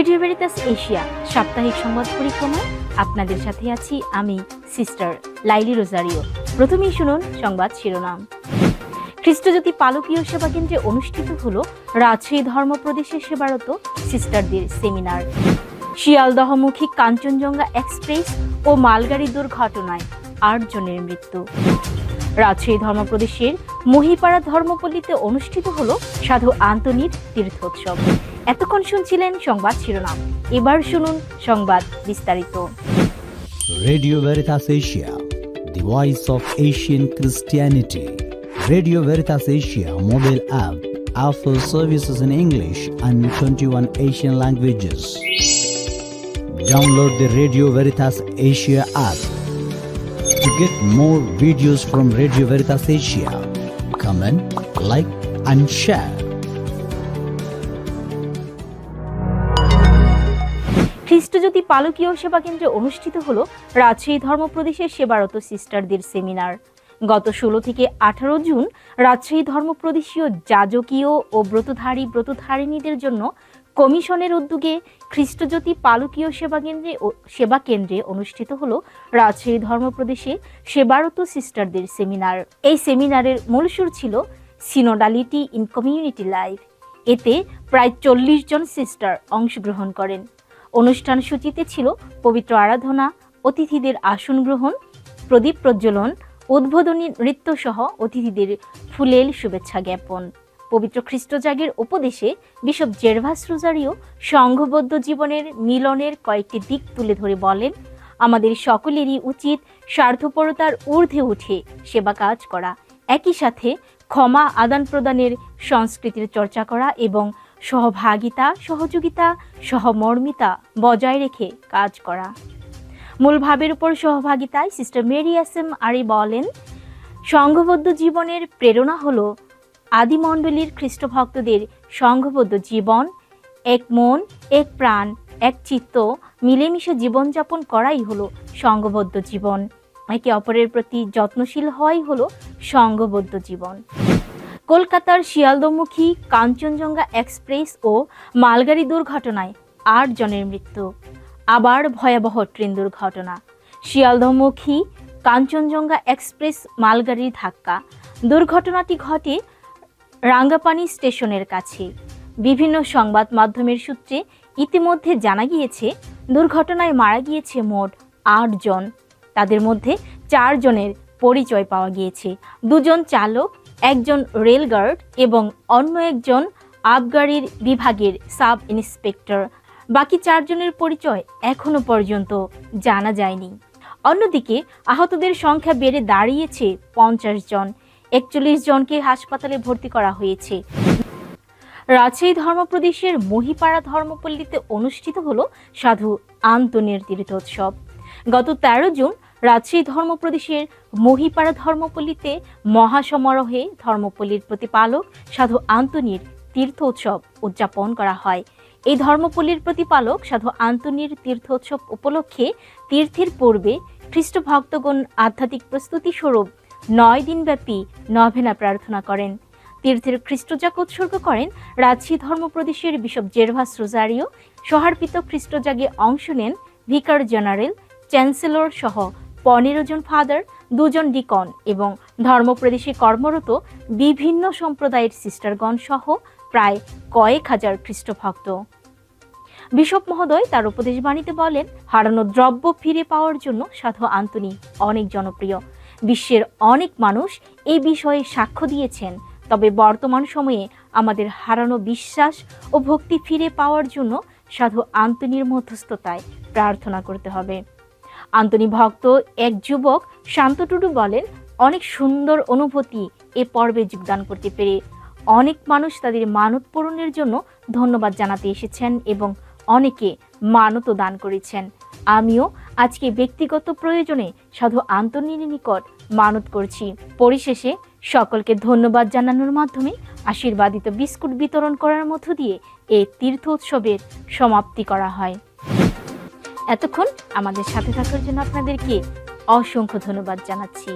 Radio Veritas Asia সাপ্তাহিক সংবাদ পরিক্রমায় আপনাদের সাথে আছি আমি সিস্টার লাইলি রোজারিও। প্রথমেই শুনুন সংবাদ শিরোনাম। খ্রিস্টজ্যোতি পালকীয় সেবা কেন্দ্রে অনুষ্ঠিত হল রাজশাহী ধর্ম প্রদেশে সেবারত সিস্টারদের সেমিনার। শিয়ালদহমুখী কাঞ্চনজঙ্ঘা এক্সপ্রেস ও মালগাড়ি দুর্ঘটনায় আট জনের মৃত্যু। রাজশাহী ধর্মপ্রদেশের মহিপাড়া ধর্মপল্লীতে অনুষ্ঠিত হল সাধু আন্তনির তীর্থোৎসব। এতক্ষণ শুনছিলেন সংবাদ শিরোনাম। এবার শুনুন সংবাদ বিস্তারিত। Radio Veritas Asia the voice of Asian Christianity radio Veritas Asia mobile app offer services in English and 21 Asian languages download the radio Veritas Asia app to get more videos from radio Veritas Asia. Comment, like, and share. খ্রিস্টজ্যোতি পালকীয় সেবা কেন্দ্রে অনুষ্ঠিত হল রাজশাহী ধর্মপ্রদেশের সেবারত সিস্টারদের seminar গত ষোলো থেকে আঠারো জুন রাজশাহী ধর্মপ্রদেশীয় যাজকীয় ও ব্রতধারী ব্রতধারিণীদের জন্য কমিশনের উদ্যোগে খ্রিস্টজ্যোতি পালকীয় সেবা কেন্দ্রে সেবা কেন্দ্রে অনুষ্ঠিত হল রাজশাহী ধর্মপ্রদেশে সেবারত সিস্টারদের সেমিনার। এই সেমিনারের মূল সুর ছিল সিনোডালিটি ইন কমিউনিটি লাইফ এতে প্রায় চল্লিশ জন সিস্টার অংশগ্রহণ করেন। অনুষ্ঠান সূচিতে ছিল পবিত্র আরাধনা, অতিথিদের আসন গ্রহণ, প্রদীপ প্রজ্বলন, উদ্বোধনী নৃত্য সহ অতিথিদের ফুলেল শুভেচ্ছা জ্ঞাপন। পবিত্র খ্রিস্টজাগের উপদেশে বিশপ জেরভাস রোজারিও সংঘবদ্ধ জীবনের মিলনের কয়েকটি দিক তুলে ধরে বলেন, আমাদের সকলেরই উচিত স্বার্থপরতার ঊর্ধ্বে উঠে সেবা কাজ করা। একই সাথে ক্ষমা আদান প্রদানের সংস্কৃতির চর্চা করা এবং সহভাগিতা, সহযোগিতা, সহমর্মিতা বজায় রেখে কাজ করা। মূল ভাবের উপর সহভাগিতায় sister Mary S M R A বলেন, সংঘবদ্ধ জীবনের প্রেরণা হলো আদিমণ্ডলীর খ্রিস্টভক্তদের সংঘবদ্ধ জীবন, এক মন, এক প্রাণ, এক চিত্ত মিলেমিশে জীবনযাপন করাই হলো সংঘবদ্ধ জীবন। একে অপরের প্রতি যত্নশীল হওয়াই হলো সংঘবদ্ধ জীবন। কলকাতার শিয়ালদমুখী, কাঞ্চনজঙ্ঘা এক্সপ্রেস ও মালগাড়ি দুর্ঘটনায় আট জনের মৃত্যু। আবার ভয়াবহ ট্রেন দুর্ঘটনা। শিয়ালদমুখী, কাঞ্চনজঙ্ঘা এক্সপ্রেস মালগাড়ির ধাক্কা। দুর্ঘটনাটি ঘটে রাঙ্গাপানি স্টেশনের কাছে। বিভিন্ন সংবাদ মাধ্যমের সূত্রে ইতিমধ্যে জানা গিয়েছে, দুর্ঘটনায় মারা গিয়েছে মোট আট জন। তাদের মধ্যে চারজনের পরিচয় পাওয়া গিয়েছে। দুজন চালক, একজন রেলগার্ড এবং অন্য একজন আবগারির বিভাগের সাব ইন্সপেক্টর। বাকি চারজনের পরিচয় এখনও পর্যন্ত জানা যায়নি। অন্যদিকে আহতদের সংখ্যা বেড়ে দাঁড়িয়েছে পঞ্চাশ জন। একচল্লিশ জনকে হাসপাতালে ভর্তি করা হয়েছে। রাজশাহী ধর্মপ্রদেশের মহিপাড়া ধর্মপল্লীতে অনুষ্ঠিত হল সাধু আন্তনের তীর্থোৎসব। গত তেরো জুন রাজশাহী ধর্মপ্রদেশের মহিপাড়া ধর্মপল্লীতে মহাসমারোহে ধর্মপল্লীর প্রতিপালক সাধু আন্তনির তীর্থ উৎসব উদযাপন করা হয়। এই ধর্মপল্লীর প্রতিপালক সাধু আন্তনির তীর্থোৎসব উপলক্ষে তীর্থের পূর্বে খ্রিস্ট ভক্তগণ আধ্যাত্মিক প্রস্তুতি স্বরূপ নয় দিনব্যাপী নভেনা প্রার্থনা করেন। তীর্থের খ্রিস্টজাগ উৎসর্গ করেন রাজশাহী ধর্মপ্রদেশের বিশপ জেরভাস রোজারিও। সহার্পিত খ্রিস্টজাগে অংশ নেন ভিকার জেনারেল, চ্যান্সেলর সহ পনেরো জন ফাদার, দুজন ডিকন এবং ধর্মপ্রদেশে কর্মরত বিভিন্ন সম্প্রদায়ের সিস্টারগণ সহ প্রায় কয়েক হাজার খ্রিস্টভক্ত। বিশপ মহোদয় তার উপদেশ বাণীতে বলেন, হারানো দ্রব্য ফিরে পাওয়ার জন্য সাধু আন্তনি অনেক জনপ্রিয়। বিশ্বের অনেক মানুষ এই বিষয়ে সাক্ষ্য দিয়েছেন। তবে বর্তমান সময়ে আমাদের হারানো বিশ্বাস ও ভক্তি ফিরে পাওয়ার জন্য সাধু আন্তনির মধ্যস্থতায় প্রার্থনা করতে হবে। আন্তনি ভক্ত এক যুবক শান্ত টুডু বলেন, অনেক সুন্দর অনুভূতি এ পর্বে যোগদান করতে পেরে। অনেক মানুষ তাদের মানত পূরণের জন্য ধন্যবাদ জানাতে এসেছেন এবং অনেকে মানতও দান করেছেন। আমিও আজকে ব্যক্তিগত প্রয়োজনে সাধু আন্তনির নিকট মানত করছি। পরিশেষে সকলকে ধন্যবাদ জানানোর মাধ্যমে আশীর্বাদিত বিস্কুট বিতরণ করার মধ্য দিয়ে এই তীর্থ উৎসবের সমাপ্তি করা হয়। এতক্ষণ আমাদের সাথে থাকার জন্য আপনাদেরকে অসংখ্য ধন্যবাদ জানাচ্ছি।